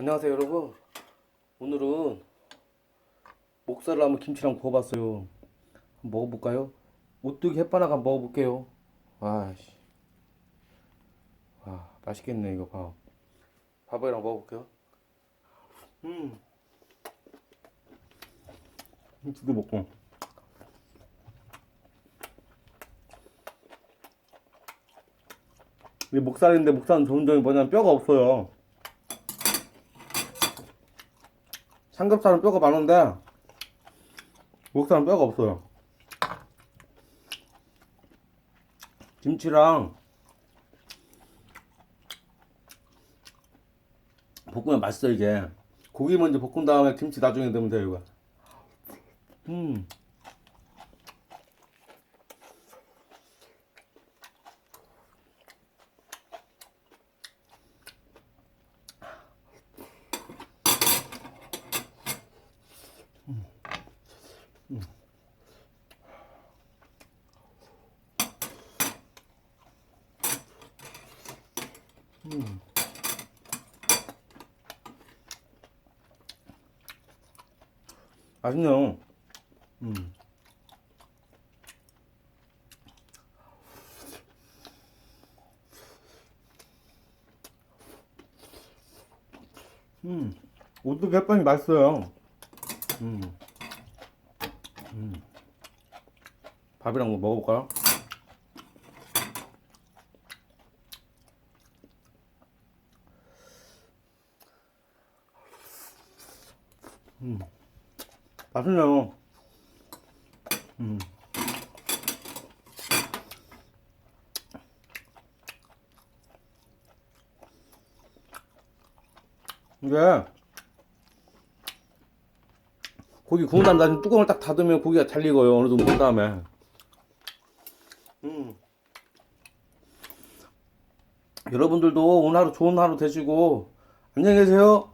안녕하세요 여러분. 오늘은 목살을 한번 김치랑 구워봤어요. 한번 먹어볼까요? 오뚜기 햇바나가 먹어볼게요. 와씨. 와 맛있겠네 이거 밥 밥이랑 먹어볼게요. 음. 김치도 먹고. 이 목살인데 목살은 좋은 점이 뭐냐면 뼈가 없어요 삼겹살은 뼈가 많은데 목살은 뼈가 없어요. 김치랑 볶으면 맛있어 이게. 고기 먼저 볶은 다음에 김치 나중에 넣으면 돼요 이거. 음. 맛있네요. 음. 음. 오뚜기 햇반이 맛있어요. 음. 음. 밥이랑 뭐 먹어볼까요? 맛있네요. 음. 이게 고기 구운 다음에 나중에 뚜껑을 딱 닫으면 고기가 잘 익어요. 어느 정도 구운 다음에. 음. 여러분들도 오늘 하루 좋은 하루 되시고 안녕히 계세요.